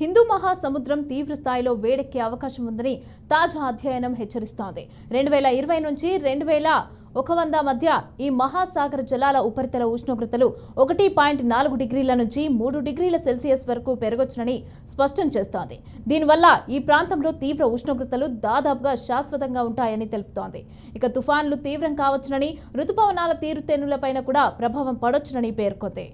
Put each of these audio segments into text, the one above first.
హిందూ మహాసముద్రం తీవ్ర స్థాయిలో వేడెక్కే అవకాశం ఉందని తాజా అధ్యయనం హెచ్చరిస్తోంది. రెండు వేల ఇరవై నుంచి రెండు వేల ఒక వంద మధ్య ఈ మహాసాగర జలాల ఉపరితల ఉష్ణోగ్రతలు ఒకటి పాయింట్ నాలుగు డిగ్రీల నుంచి మూడు డిగ్రీల సెల్సియస్ వరకు పెరగొచ్చునని స్పష్టం చేస్తోంది. దీనివల్ల ఈ ప్రాంతంలో తీవ్ర ఉష్ణోగ్రతలు దాదాపుగా శాశ్వతంగా ఉంటాయని తెలుపుతోంది. ఇక తుఫాన్లు తీవ్రం కావచ్చునని రుతుపవనాల తీరుతెన్నులపైన కూడా ప్రభావం పడొచ్చునని పేర్కొంది.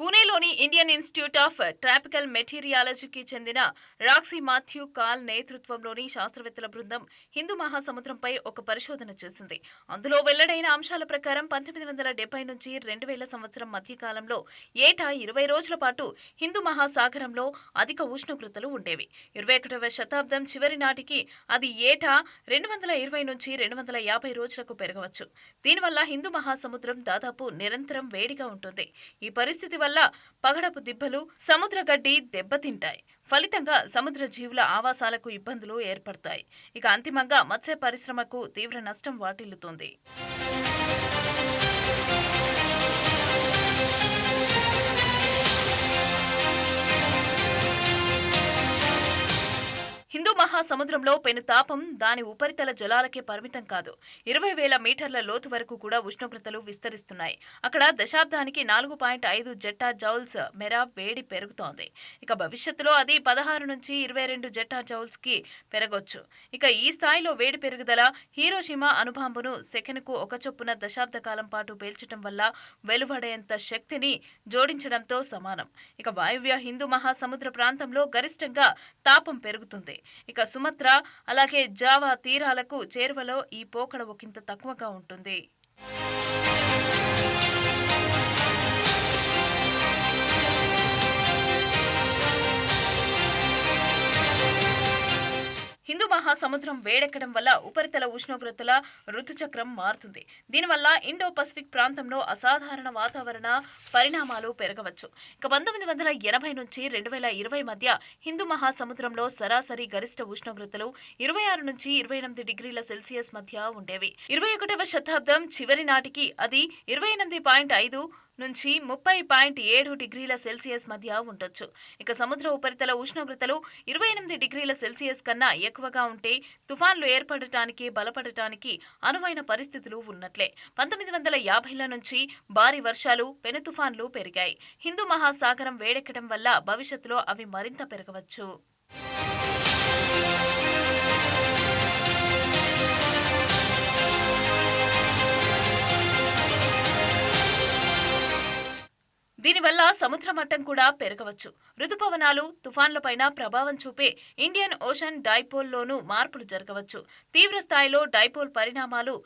పూణేలోని ఇండియన్ ఇన్స్టిట్యూట్ ఆఫ్ ట్రాపికల్ మెటీరియాలజీకి చెందిన రాక్సీ మాథ్యూ కాల్ నేతృత్వంలోని శాస్త్రవేత్తల బృందం హిందూ మహాసముద్రంపై ఒక పరిశోధన చేసింది. అందులో వెల్లడైన అంశాల ప్రకారం పంతొమ్మిది వందల డెబ్బై నుంచి రెండు వేల సంవత్సరం మధ్యకాలంలో ఏటా ఇరవై రోజుల పాటు హిందూ మహాసాగరంలో అధిక ఉష్ణోగ్రతలు ఉండేవి. ఇరవై ఒకటవ శతాబ్దం చివరి నాటికి అది ఏటా రెండు వందల ఇరవై నుంచి రెండు వందల యాభై రోజులకు పెరగవచ్చు. దీనివల్ల హిందూ మహాసముద్రం దాదాపు నిరంతరం వేడిగా ఉంటుంది. ఈ పరిస్థితి వల్ల పగడపు దిబ్బలు సముద్ర గడ్డి దెబ్బతింటాయి. ఫలితంగా సముద్ర జీవుల ఆవాసాలకు ఇబ్బందులు ఏర్పడతాయి. ఇక అంతిమంగా మత్స్య పరిశ్రమకు తీవ్ర నష్టం వాటిల్లుతోంది. మహాసముద్రంలో పెను తాపం దాని ఉపరితల జలాలకే పరిమితం కాదు. ఇరవై వేల మీటర్ల లోతు వరకు కూడా ఉష్ణోగ్రతలు విస్తరిస్తున్నాయి. అక్కడ దశాబ్దానికి నాలుగు పాయింట్ ఐదు జెట్టా జౌల్స్ మేర వేడి పెరుగుతోంది. ఇక భవిష్యత్తులో అది పదహారు నుంచి ఇరవై రెండు జెట్టా జౌల్స్కి పెరగొచ్చు. ఇక ఈ స్థాయిలో వేడి పెరుగుదల హీరోషిమా అనుభాంబును సెకనుకు ఒక చొప్పున దశాబ్ద కాలం పాటు పేల్చడం వల్ల వెలువడేంత శక్తిని జోడించడంతో సమానం. ఇక వాయువ్య హిందూ మహాసముద్ర ప్రాంతంలో గరిష్టంగా తాపం పెరుగుతుంది. ఇక సుమత్ర అలాగే జావా తీరాలకు చేరువలో ఈ పోకడ ఒకంత తక్కువగా ఉంటుంది. మహాసముద్రం వేడెక్కడం వల్ల ఉపరితల ఉష్ణోగ్రతల ఋతుచక్రం మారుతుంది. దీనివల్ల ఇండో పసిఫిక్ ప్రాంతంలో అసాధారణ వాతావరణ పరిణామాలు పెరగవచ్చు. ఇక పంతొమ్మిది వందల ఎనభై నుంచి రెండు వేల ఇరవై మధ్య హిందూ మహాసముద్రంలో సరాసరి గరిష్ట ఉష్ణోగ్రతలు ఇరవై ఆరు నుంచి ఇరవై ఎనిమిది డిగ్రీల సెల్సియస్ మధ్య ఉండేవి. ఇరవై ఒకటవ శతాబ్దం చివరి నాటికి అది ఇరవై ఎనిమిది పాయింట్ ఐదు నుంచి ముప్పై పాయింట్ ఏడు డిగ్రీల సెల్సియస్ మధ్య ఉండొచ్చు. ఇక సముద్ర ఉపరితల ఉష్ణోగ్రతలు ఇరవై ఎనిమిది డిగ్రీల సెల్సియస్ కన్నా ఎక్కువగా ఉంటే తుఫాన్లు ఏర్పడటానికి బలపడటానికి అనువైన పరిస్థితులు ఉన్నట్లే. పంతొమ్మిది వందల యాభైల నుంచి భారీ వర్షాలు పెను తుఫాన్లు పెరిగాయి. హిందూ మహాసాగరం వేడెక్కడం వల్ల భవిష్యత్తులో అవి మరింత పెరగవచ్చు. సముద్ర మట్టం కూడా పెరగవచ్చు. రుతుపవనాలు తుఫాన్లపైన ప్రభావం చూపే ఇండియన్ ఓషన్ డైపోల్లోనూ మార్పులు జరగవచ్చు. తీవ్ర స్థాయిలో డైపోల్ పరిణామాలు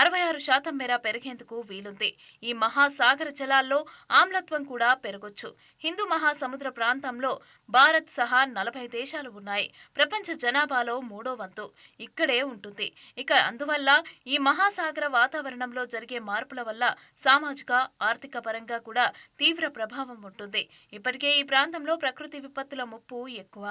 అరవై ఆరు శాతం మేర పెరిగేందుకు వీలుంది. ఈ మహాసాగర జలాల్లో ఆమ్లత్వం కూడా పెరగొచ్చు. హిందూ మహాసముద్ర ప్రాంతంలో భారత్ సహా నలభై దేశాలు ఉన్నాయి. ప్రపంచ జనాభాలో మూడో వంతు. ఇక్కడే ఉంటుంది. ఇక అందువల్ల ఈ మహాసాగర వాతావరణంలో జరిగే మార్పుల వల్ల సామాజిక ఆర్థిక పరంగా కూడా తీవ్ర ప్రభావం ఉంటుంది. ఇప్పటికే ఈ ప్రాంతంలో ప్రకృతి విపత్తుల ముప్పు ఎక్కువ.